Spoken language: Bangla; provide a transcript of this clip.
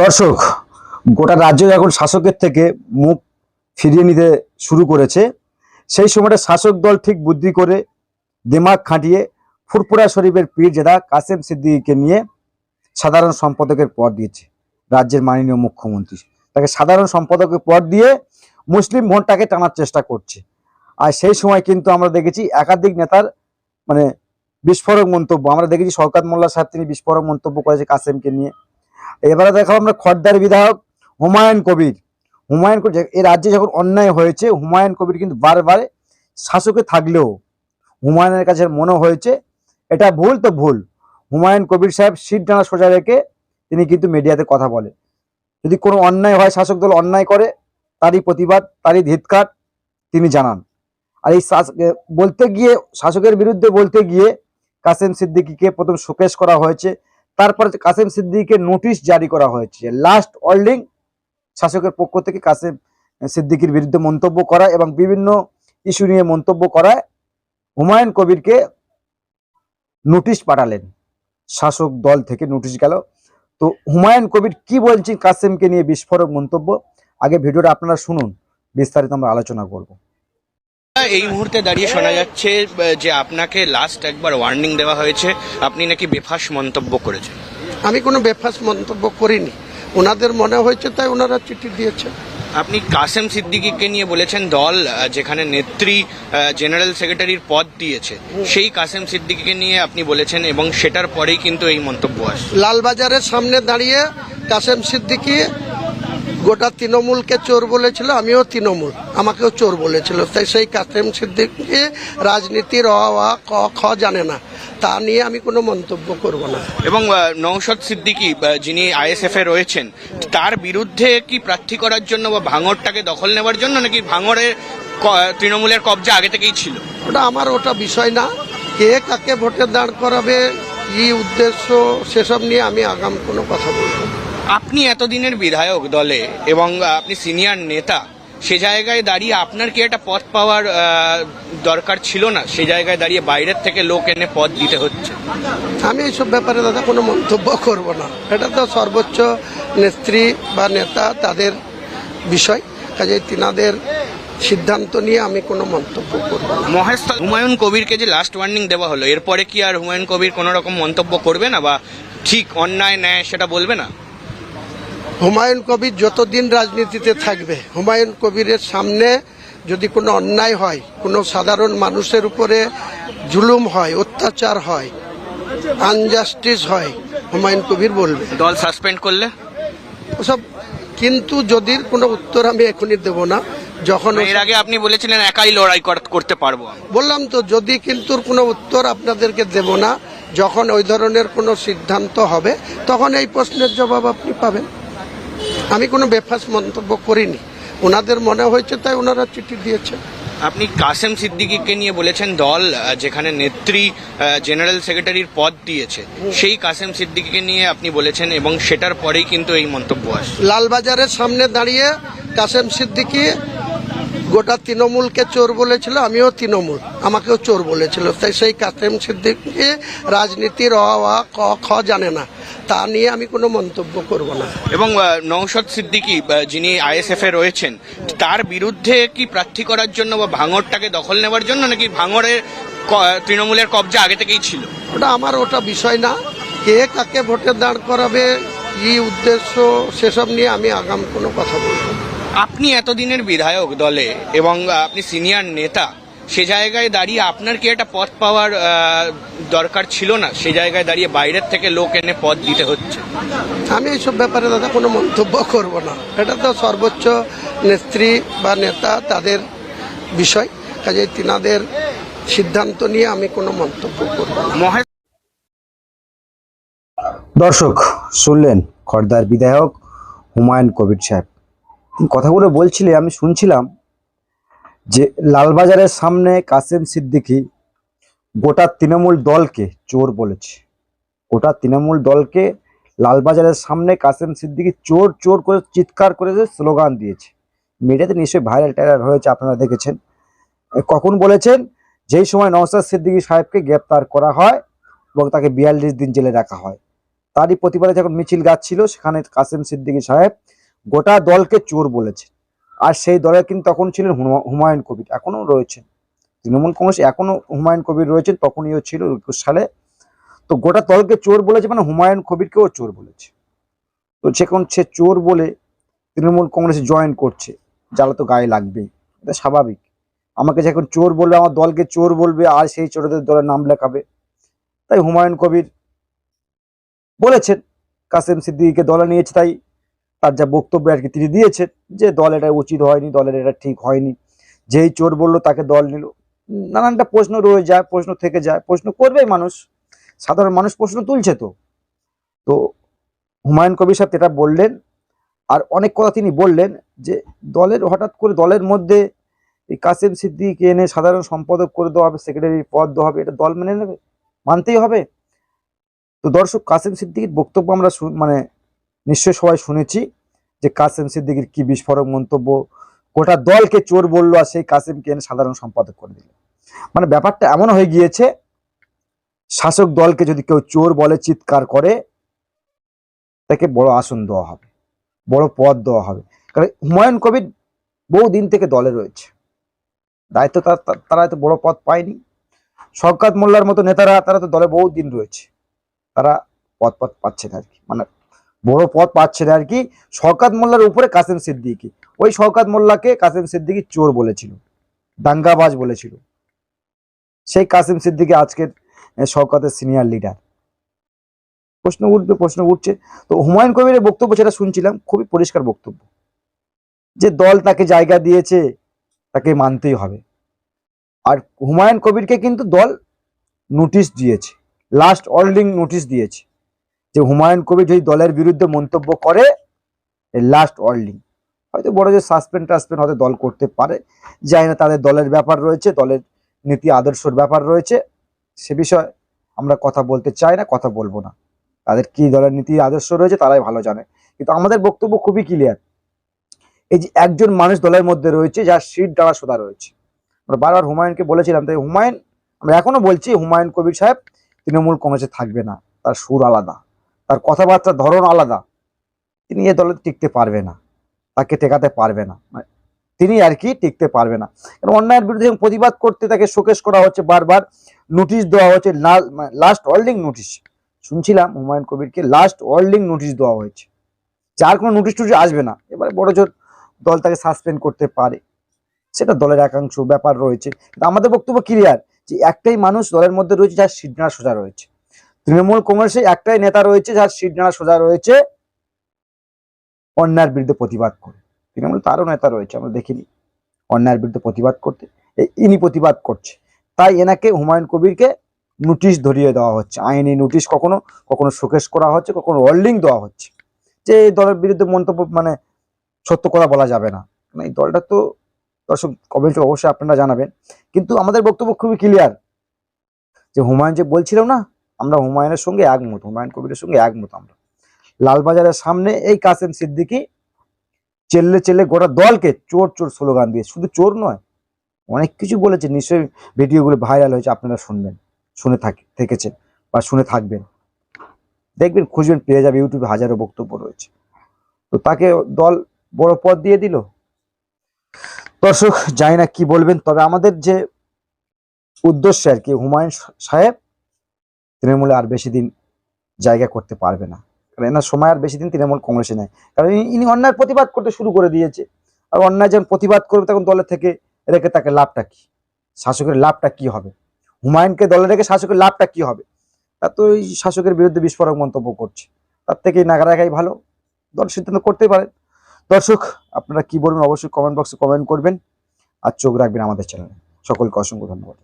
দর্শক, গোটা রাজ্য এখন শাসকের থেকে মুখ ফিরিয়ে নিতে শুরু করেছে। সেই সময়টা শাসক দল ঠিক বুদ্ধি করে দিমাগ খাটিয়ে ফুরফুরা শরীফের পীর জেদা কাসেম সিদ্দিকীকে নিয়ে সাধারণ সম্পাদকের পদ দিয়েছে রাজ্যের মাননীয় মুখ্যমন্ত্রী। তাকে সাধারণ সম্পাদকের পদ দিয়ে মুসলিম ভোটটাকে টানার চেষ্টা করছে। আর সেই সময় কিন্তু আমরা দেখেছি একাধিক নেতার মানে বিস্ফোরক মন্তব্য। আমরা দেখেছি শওকাত মোল্লা সাহেব তিনি বিস্ফোরক মন্তব্য করেছে কাসেমকে নিয়ে। এবারে দেখাবো আমরা খর্দার বিধায়ক হুমায়ুন কবির। হুমায়ুন কবির, এই রাজ্যে যখন অন্যায় হয়েছে, হুমায়ুন কবির কিন্তু বারবার শাসকে থাকলেও হুমায়ুনের কাছে মনে হয়েছে, এটা ভুল তো ভুল। হুমায়ুন কবির সাহেব সিট ডানা সোজা রেখে তিনি কিন্তু মিডিয়াতে কথা বলে। যদি কোনো অন্যায় হয়, শাসক দল অন্যায় করে, তারই প্রতিবাদ, তারই ধিৎকার তিনি জানান। আর এই বলতে গিয়ে, শাসকের বিরুদ্ধে বলতে গিয়ে কাসেম সিদ্দিকীকে প্রথম শোকেশ করা হয়েছে। তারপর কাসেম সিদ্দিকীকে নোটিশ জারি করা হয়েছে। লাস্ট ওয়ার্ল্ডিং শাসকের পক্ষ থেকে কাসেম সিদ্দিকীর বিরুদ্ধে মন্তব্য করা এবং বিভিন্ন ইস্যু নিয়ে মন্তব্য করায় হুমায়ুন কবিরকে নোটিশ পাঠালেন। শাসক দল থেকে নোটিশ গেল। তো হুমায়ুন কবির কি বলছেন কাসেমকে নিয়ে বিস্ফোরক মন্তব্য? আগে ভিডিওটা আপনারা শুনুন। বিস্তারিত আমরা আলোচনা করব। এই মুহূর্তে দাঁড়িয়ে শোনা যাচ্ছে যে আপনাকে লাস্ট একবার ওয়ার্নিং দেওয়া হয়েছে আপনি নাকি বেফাস মন্তব্য করেছেন? আমি কোনো বেফাস মন্তব্য করিনি। ওনাদের মনে হয়েছে তাই ওনারা চিঠি দিয়েছে আপনি কাসেম সিদ্দিকিকে নিয়ে বলেছেন দল যেখানে নেত্রী জেনারেল সেক্রেটারির পদ দিয়েছে সেই কাসেম সিদ্দিকিকে নিয়ে আপনি বলেছেন এবং সেটার পরেই কিন্তু এই মন্তব্য আসছে। লালবাজারের সামনে দাঁড়িয়ে কাসেম সিদ্দিকি গোটা তৃণমূলকে চোর বলেছিল আমিও তৃণমূল আমাকেও চোর বলেছিল। তাই সেই কাসেম সিদ্দিকি রাজনীতির অ আ ক খ জানে না। তা নিয়ে আমি কোনো মন্তব্য করব না। এবং নওশাদ সিদ্দিকী যিনি আইএসএফ এ রয়েছেন তার বিরুদ্ধে কি প্রার্থী করার জন্য বা ভাঙরটাকে দখল নেওয়ার জন্য নাকি ভাঙরের তৃণমূলের কবজা আগে থেকেই ছিল? ওটা আমার ওটা বিষয় না। কে কাকে ভোটে দাঁড় করাবে কি উদ্দেশ্য সেসব নিয়ে আমি আগাম কোনো কথা বলব। আপনি এতদিনের বিধায়ক দলে এবং আপনি সিনিয়র নেতা সে জায়গায় দাঁড়িয়ে আপনার কি একটা পদ পাওয়ার দরকার ছিল না? সে জায়গায় দাঁড়িয়ে বাইরের থেকে লোক এনে পদ দিতে হচ্ছে। আমি এইসব ব্যাপারে দাদা কোনো মন্তব্য করব না। এটা তো সর্বোচ্চ নেত্রী বা নেতা তাদের বিষয়। কাজে তিনাদের সিদ্ধান্ত নিয়ে আমি কোনো মন্তব্য করব মহেশ হুমায়ুন কবিরকে যে লাস্ট ওয়ার্নিং দেওয়া হলো এরপরে কি আর হুমায়ুন কবির কোনো রকম মন্তব্য করবে না বা ঠিক অন্যায় ন্যায় সেটা বলবে না? হুমায়ুন কবির যতদিন রাজনীতিতে থাকবে হুমায়ুন কবিরের সামনে যদি কোনো অন্যায় হয় কোনো সাধারণ মানুষের উপরে জুলুম হয় অত্যাচার হয় আনজাস্টিস হয় হুমায়ুন কবির বলবে। দল সাসপেন্ড করলে? ওসব কিন্তু যদির কোনো উত্তর আমি এখনই দেব না যখন এর আগে আপনি বলেছিলেন একাই লড়াই করতে পারব বললাম তো যদি কিন্তু কোনো উত্তর আপনাদেরকে দেব না যখন ওই ধরনের কোনো সিদ্ধান্ত হবে তখন এই প্রশ্নের জবাব আপনি পাবেন। আমি কোনো বেফাস মন্তব্য করিনি। ওনাদের মনে হয়েছে তাই ওনারা চিঠি দিয়েছে আপনি কাসেম সিদ্দিকিকে নিয়ে বলেছেন দল যেখানে নেত্রী জেনারেল সেক্রেটারির পদ দিয়েছে সেই কাসেম সিদ্দিকিকে নিয়ে আপনি বলেছেন এবং সেটার পরেই কিন্তু এই মন্তব্য আসে লালবাজারের সামনে দাঁড়িয়ে কাসেম সিদ্দিকি গোটা তৃণমূলকে চোর বলেছিল আমিও তৃণমূল। আমাকেও চোর বলেছিল। তাই সেই কাসেম সিদ্দিককে রাজনীতির অ আ ক খ জানে না। তা নিয়ে আমি কোনো মন্তব্য করব না। এবং নওশাদ সিদ্দিকী যিনি আইএসএফ এ রয়েছেন তার বিরুদ্ধে কি প্রার্থী করার জন্য বা ভাঙরটাকে দখল নেওয়ার জন্য নাকি ভাঙরের তৃণমূলের কবজা আগে থেকেই ছিল? ওটা আমার ওটা বিষয় না। কে কাকে ভোটে দাঁড় করাবে কি উদ্দেশ্য সেসব নিয়ে আমি আগাম কোনো কথা বলব। আপনি এতদিনের বিধায়ক দলে এবং আপনি সিনিয়র নেতা সে জায়গায় দাঁড়িয়ে আপনার কি একটা পদ পাওয়ার দরকার ছিল না? সে জায়গায় দাঁড়িয়ে বাইরের থেকে লোক এনে পদ দিতে হচ্ছে। আমি এইসব ব্যাপারে দাদা কোনো মন্তব্য করব না। এটা তো সর্বোচ্চ নেত্রী বা নেতা তাদের বিষয় কাজে তিনাদের সিদ্ধান্ত নিয়ে আমি কোনো মন্তব্য করব না। মহেশ দর্শক শুনলেন খর্দার বিধায়ক হুমায়ুন কবির সাহেব। কথাগুলো বলছিলে, আমি শুনছিলাম যে লালবাজারের সামনে কাসেম সিদ্দিকী গোটা তৃণমূল দলকে চোর বলেছে। গোটা তৃণমূল দলকে লালবাজারের সামনে কাসেম সিদ্দিকী চোর চোর করে চিৎকার করে স্লোগান দিয়েছে। মিডিয়াতে নিশ্চয়ই ভাইরাল টাইরাল হয়েছে, আপনারা দেখেছেন। কখন বলেছেন? যেই সময় নওসাদ সিদ্দিকী সাহেবকে গ্রেপ্তার করা হয় এবং তাকে বিয়াল্লিশ দিন জেলে রাখা হয়। তারই প্রতিবাদে যখন মিছিল গাচ্ছিল সেখানে কাসেম সিদ্দিকী সাহেব গোটা দলকে চোর বলেছে। আর সেই দলে কিন্তু তখন ছিলেন হুমায়ুন কবির এখনও রয়েছেন। তৃণমূল কংগ্রেস এখনও হুমায়ুন কবির রয়েছেন, তখনইও ছিল একুশ সালে। তো গোটা দলকে চোর বলেছে মানে হুমায়ুন কবিরকেও চোর বলেছে। তো যখন সে চোর বলে তৃণমূল কংগ্রেসে জয়েন করছে জ্বালা তো গায়ে লাগবেই, এটা স্বাভাবিক। আমাকে যখন চোর বলবে, আমার দলকে চোর বলবে, আর সেই চোরদের দলের নাম লেখাবে। তাই হুমায়ুন কবির বলেছেন, কাসেম সিদ্দিকীকে দলে নিয়েছে, তাই তার যা বক্তব্য আর কি তিনি দিয়েছেন যে দল এটা উচিত হয়নি, দলের এটা ঠিক হয়নি। যেই চোর বলল তাকে দল নিল। নানানটা প্রশ্ন রয়ে যায়, প্রশ্ন থেকে যায়, প্রশ্ন করবেই মানুষ। সাধারণ মানুষ প্রশ্ন তুলছে তো। তো হুমায়ুন কবির সাহেব এটা বললেন, আর অনেক কথা তিনি বললেন যে দলের হঠাৎ করে দলের মধ্যে এই কাসেম সিদ্দিককে এনে সাধারণ সম্পাদক করে দেওয়া হবে, সেক্রেটারি পদ দেওয়া হবে, এটা দল মেনে নেবে? মানতেই হবে? তো দর্শক, কাসেম সিদ্দিকির বক্তব্য আমরা মানে নিশ্চয়ই সবাই শুনেছি যে কাসেম সিদ্দিকির কি বিস্ফোরক মন্তব্য। গোটা দলকে চোর বলল আর সেই কাসেমকে এনে সাধারণ সম্পাদক করে দিল। মানে ব্যাপারটা এমন হয়ে গিয়েছে, শাসক দলকে যদি কেউ চোর বলে, চিৎকার করে, তাকে বড় আসন দেওয়া হবে, বড় পদ দেওয়া হবে। কারণ হুমায়ুন কবির বহু দিন থেকে দলে রয়েছে। দায়িত্ব তার- এত বড় পদ পায়নি। শওকাত মোল্লার মতো নেতারা, তারা তো দলে বহু দিন রয়েছে। তারা পদ পদ পাচ্ছে আর কি। মানে বড় পথ পাচ্ছে না আর কি শওকাত মোল্লার উপরে কাসেম সিদ্দিকি। ওই শওকাত মোল্লাকে কাসেম সিদ্দিকি চোর বলেছিল দাঙ্গাবাজ বলেছিল। সেই কাসেম সিদ্দিকি আজকের আহ, শওকাতের সিনিয়র লিডার প্রশ্ন উঠবে প্রশ্ন উঠছে। তো হুমায়ুন কবিরের বক্তব্য যেটা শুনছিলাম খুবই পরিষ্কার বক্তব্য। যে দল তাকে জায়গা দিয়েছে তাকে মানতেই হবে। আর হুমায়ুন কবিরকে কিন্তু দল নোটিশ দিয়েছে লাস্ট অর্ডিং নোটিশ দিয়েছে। যে হুমায়ুন কবির যদি দলের বিরুদ্ধে মন্তব্য করে লাস্ট অর্ডিং হয়তো বড় যে সাসপেন্ড টাসপেন্ড হয়তো দল করতে পারে। জানি না তাদের দলের ব্যাপার রয়েছে, দলের নীতি আদর্শর ব্যাপার রয়েছে। সে বিষয়ে আমরা কথা বলতে চাই না, কথা বলব না। তাদের কি দলের নীতি আদর্শ রয়েছে তারাই ভালো জানে। কিন্তু আমাদের বক্তব্য খুবই ক্লিয়ার এই যে একজন মানুষ দলের মধ্যে রয়েছে, যার সিট দ্বারা সোদা রয়েছে। আমরা বারবার হুমায়ুনকে বলেছিলাম, তাই হুমায়ুন, আমরা এখনও বলছি হুমায়ুন কবির সাহেব তৃণমূল কংগ্রেসে থাকবে না, তার সুর আলাদা। তার কথাবার্তার ধরন আলাদা। তিনি এ দলে টিকতে পারবে না। তাকে টেকাতে পারবে না। মানে তিনি আর কি টিকতে পারবে না। কারণ অন্যায়ের বিরুদ্ধে প্রতিবাদ করতে তাকে শোকেশ করা হচ্ছে বারবার, নোটিশ দেওয়া হচ্ছে লাস্ট ওয়ার্ল্ডিং নোটিশ শুনছিলাম হুমায়ুন কবিরকে লাস্ট ওয়ার্ল্ডিং নোটিশ দেওয়া হয়েছে। যার কোনো নোটিশ টুটিশ আসবে না। এবারে বড় জোর দল তাকে সাসপেন্ড করতে পারে। সেটা দলের একাংশ ব্যাপার রয়েছে। আমাদের বক্তব্য ক্লিয়ার যে একটাই মানুষ দলের মধ্যে রয়েছে, যার সিডনার সোজা রয়েছে। তৃণমূল কংগ্রেসে একটাই নেতা রয়েছে, যার সিডনার সোজা রয়েছে। অন্যায়ের বিরুদ্ধে প্রতিবাদ করে। তৃণমূল তারও নেতা রয়েছে, আমরা দেখিনি। অন্যায়ের বিরুদ্ধে প্রতিবাদ করতে। ইনি প্রতিবাদ করছে। তাই এনাকে হুমায়ুন কবিরকে নোটিশ ধরিয়ে দেওয়া হচ্ছে। আইনি নোটিশ কখনো কখনো শোকেশ করা হচ্ছে, কখনো ওয়ার্ল্ডিং দেওয়া হচ্ছে। যে এই দলের বিরুদ্ধে মন্তব্য মানে সত্য কথা বলা যাবে না। এই দলটা তো দর্শক কমেন্টে অবশ্যই আপনারা জানাবেন। কিন্তু আমাদের বক্তব্য খুবই ক্লিয়ার। যে হুমায়ুন যে বলছিলাম না আমরা হুমায়ুনের সঙ্গে একমত, হুমায়ুন কবিরের সঙ্গে একমত আমরা। লালবাজারের সামনে এই কাসেম সিদ্দিকি চেল্লে চেল্লে গোটা দলকে চোর চোর স্লোগান দিয়ে, শুধু চোর নয়, অনেক কিছু বলেছে, নিশ্চয়ই ভিডিওগুলো ভাইরাল হয়েছে, আপনারা শুনবেন, শুনে থাকে, থেকেছেন বা শুনে থাকবেন। দেখবেন, খুঁজবেন, পেয়ে যাবে, ইউটিউবে হাজারো বক্তব্য রয়েছে। তো তাকে দল বড় পদ দিয়ে দিল। দর্শক, জানি না কি বলবেন, তবে আমাদের যে উদ্দেশ্য আর কি, হুমায়ুন সাহেব তৃণমূলে আর বেশি দিন জায়গা করতে পারবে না। কারণ এনার সময় আর বেশি দিন তৃণমূল কংগ্রেসে নেয় কারণ ইনি- অন্যায় প্রতিবাদ করতে শুরু করে দিয়েছে। আর অন্যায় যখন প্রতিবাদ করবে তখন দলের থেকে রেখে তাকে লাভটা কি? শাসকের লাভটা কি হবে? হুমায়ুনকে দলে রেখে শাসকের লাভটা কি হবে? তা তো এই শাসকের বিরুদ্ধে বিস্ফোরক মন্তব্য করছে। তার থেকে নাগা রাখাই ভালো। দল সিদ্ধান্ত করতেই পারেন দর্শক, আপনারা কি বলবেন? অবশ্যই কমেন্ট বক্সে কমেন্ট করবেন। আর চোখ রাখবেন আমাদের চ্যানেলে সকলকে অসংখ্য ধন্যবাদ।